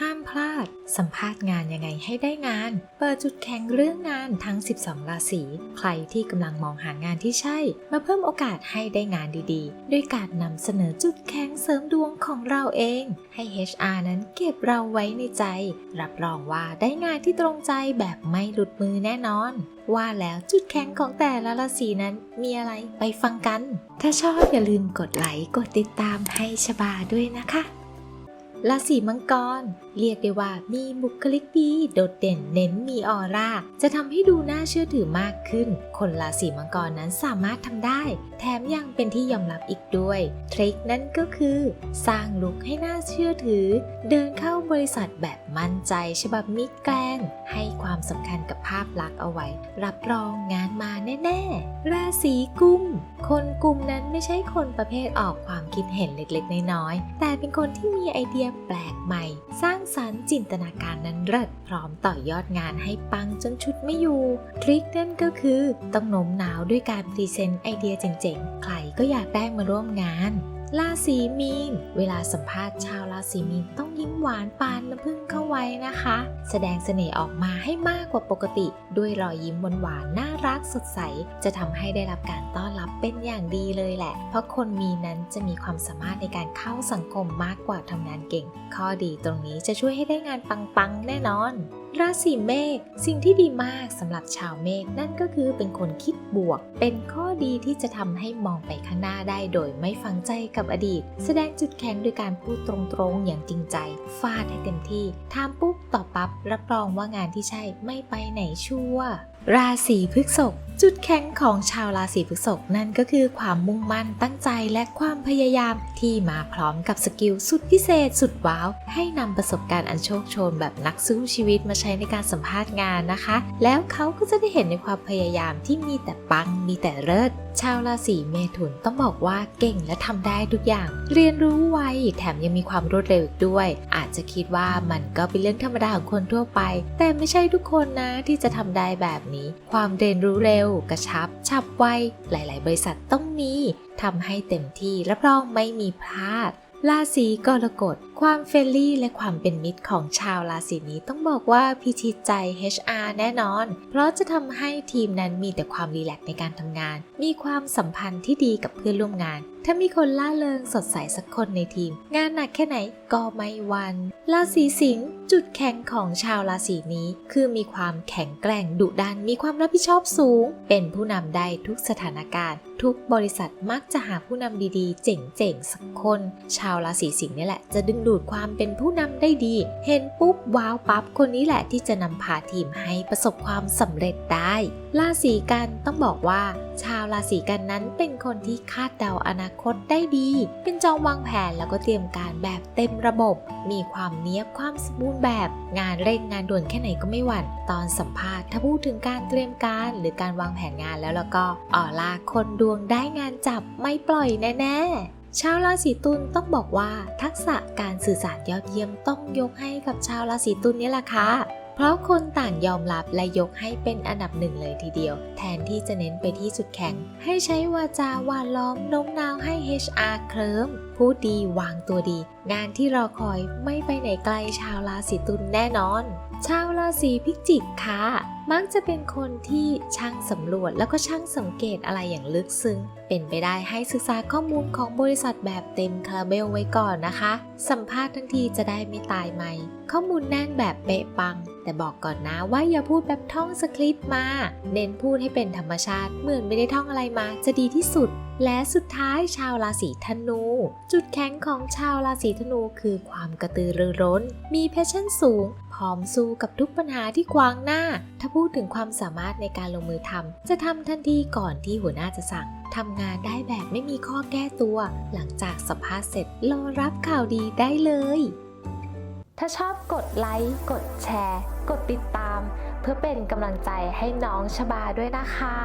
ห้ามพลาด สัมภาษณ์งานยังไงให้ได้งาน เปิดจุดแข็งเรื่องงานทั้ง 12 ราศี ใครที่กำลังมองหางานที่ใช่ มาเพิ่มโอกาสให้ได้งานดีๆ ด้วยการนำเสนอจุดแข็งเสริมดวงของเราเอง ให้ HR นั้นเก็บเราไว้ในใจ รับรองว่าได้งานที่ตรงใจแบบไม่หลุดมือแน่นอน ว่าแล้วจุดแข็งของแต่ละราศีนั้นมีอะไรไปฟังกัน ถ้าชอบอย่าลืมกดไลค์กดติดตามให้ชบาด้วยนะคะ ราศีมังกร เรียกได้ว่ามีบุคลิกดี โดดเด่นเน้นมีออร่า จะทำให้ดูน่าเชื่อถือมากขึ้น คนราศีมังกรนั้นสามารถทำได้ แถมยังเป็นที่ยอมรับอีกด้วย ทริคนั่นก็คือ สร้างลุคให้น่าเชื่อถือ เดินเข้าบริษัทแบบมั่นใจ ฉบับมิแกลงให้ความสำคัญกับภาพลักษณ์เอาไว้ รับรองงานมาแน่ ๆ ราศีกุม คนกลุ่มนั้นไม่ใช่คนประเภทออกความคิดเห็นเล็กๆ น้อยๆ แต่เป็นคนที่มีไอเดียแปลกใหม่ สร้างสรรค์จินตนาการนั้นเลิศพร้อมต่อยอดงานให้ปังจนชุดไม่อยู่ ทริคนั่นก็คือต้องโน้มน้าวด้วยการพรีเซนต์ไอเดียเจ๋งๆ ใครก็อยากได้มาร่วมงาน ราศีมีน เวลาสัมภาษณ์ชาวราศีมีนต้องยิ้มหวานปานน้ำผึ้งเข้าไว้นะคะ แสดงเสน่ห์ออกมาให้มากกว่าปกติ ด้วยรอยยิ้มหวานๆน่ารักสดใส จะทำให้ได้รับการต้อนรับเป็นอย่างดีเลยแหละ เพราะคนมีนั้นจะมีความสามารถในการเข้าสังคมมากกว่าทำงานเก่ง ข้อดีตรงนี้จะช่วยให้ได้งานปังๆแน่นอนราศีเมษสิ่งที่ดีมากสำหรับชาวเมษนั่นก็คือเป็นคนคิดบวก เป็นข้อดีที่จะทำให้มองไปข้างหน้าได้โดยไม่ฟังใจกับอดีต แสดงจุดแข็งโดยการพูดตรงๆ อย่างจริงใจ ฟาดให้เต็มที่ถามปุ๊บตอบปั๊บรับรองว่างานที่ใช่ไม่ไปไหนชั่วราศีพฤษภจุดแข็งของชาวราศีพฤษภนั่นก็คือความมุ่งมั่นตั้งใจและความพยายามที่มาพร้อมกับสกิลสุดพิเศษสุดว้าว ให้นำประสบการณ์อันโชคโชนแบบนักสู้ชีวิตมาใช้ในการสัมภาษณ์งานนะคะ แล้วเขาก็จะได้เห็นในความพยายามที่มีแต่ปังมีแต่เลิศชาวราศีเมถุนต้องบอกว่าเก่งและทำได้ทุกอย่าง เรียนรู้ไวแถมยังมีความรวดเร็วอีกด้วย อาจจะคิดว่ามันก็เป็นเรื่องธรรมดาของคนทั่วไป แต่ไม่ใช่ทุกคนนะที่จะทำได้แบบนี้ ความเรียนรู้เร็ว กระชับ ฉับไว หลาย ๆ บริษัทต้องมีทำให้เต็มที่รับรองไม่มีพลาดราศีกรกฎ ความเฟรนลี่และความเป็นมิตรของชาวราศีนี้ต้องบอกว่าพิชิตใจ HR แน่นอน เพราะจะทำให้ทีมนั้นมีแต่ความรีแลกในการทำงาน มีความสัมพันธ์ที่ดีกับเพื่อนร่วมงาน ถ้ามีคนล่าเริงสดใสสักคนในทีม งานหนักแค่ไหนก็ไม่วันราศีสิงห์จุดแข็งของชาวราศีนี้ คือมีความแข็งแกร่งดุดันมีความรับผิดชอบสูง เป็นผู้นำได้ทุกสถานการณ์ ทุกบริษัทมักจะหาผู้นำดีๆ เจ๋งๆสักคน ชาวราศีสิงห์นี่แหละจะดึงดูดความเป็นผู้นำได้ดี เห็นปุ๊บว้าวปั๊บคนนี้แหละที่จะนำพาทีมให้ประสบความสำเร็จได้ราศีกันต้องบอกว่า ชาวราศีกันนั้นเป็นคนที่คาดเดาอนาคตได้ดี เป็นจอมวางแผนแล้วก็เตรียมการแบบเต็มระบบ มีความเนี้ยบความสมบูรณ์แบบ งานเร่งงานด่วนแค่ไหนก็ไม่หวั่น ตอนสัมภาษณ์ถ้าพูดถึงการเตรียมการหรือการวางแผนงานแล้วแล้วก็ออล่าคนดวงได้งานจับไม่ปล่อยแน่ๆ ชาวราศีตุลต้องบอกว่าทักษะการสื่อสารยอดเยี่ยมต้องยกให้กับชาวราศีตุลนี่แหละค่ะเพราะคนต่างยอมรับและยกให้เป็นอันดับหนึ่งเลยทีเดียว แทนที่จะเน้นไปที่จุดแข็ง ให้ใช้วาจาหวานล้อมโน้มน้าวให้ HR เคลิ้มพูดดีวางตัวดี งานที่รอคอยไม่ไปไหนไกลชาวราศีตุลแน่นอน ชาวราศีพิจิกค่ะ มักจะเป็นคนที่ช่างสำรวจแล้วก็ช่างสังเกตอะไรอย่างลึกซึ้ง เป็นไปได้ให้ศึกษาข้อมูลของบริษัทแบบเต็มคาราเบลไว้ก่อนนะคะ สัมภาษณ์ทั้งทีจะได้ไม่ตายไหม ข้อมูลแน่นแบบเป๊ะปัง แต่บอกก่อนนะว่าอย่าพูดแบบท่องสคริปต์มา เน้นพูดให้เป็นธรรมชาติเหมือนไม่ได้ท่องอะไรมาจะดีที่สุด และสุดท้ายชาวราศีธนู จุดแข็งของชาวราศีธนูคือความกระตือรือร้น มีแพชชั่นสูง พร้อมสู้กับทุกปัญหาที่ขวางหน้า ถ้าพูดถึงความสามารถในการลงมือทำจะทำทันทีก่อนที่หัวหน้าจะสั่งทำงานได้แบบไม่มีข้อแก้ตัว หลังจากสัมภาษณ์เสร็จรอรับข่าวดีได้เลย ถ้าชอบกดไลค์กดแชร์ กดติดตาม เพื่อเป็นกำลังใจให้น้องชบาด้วยนะคะ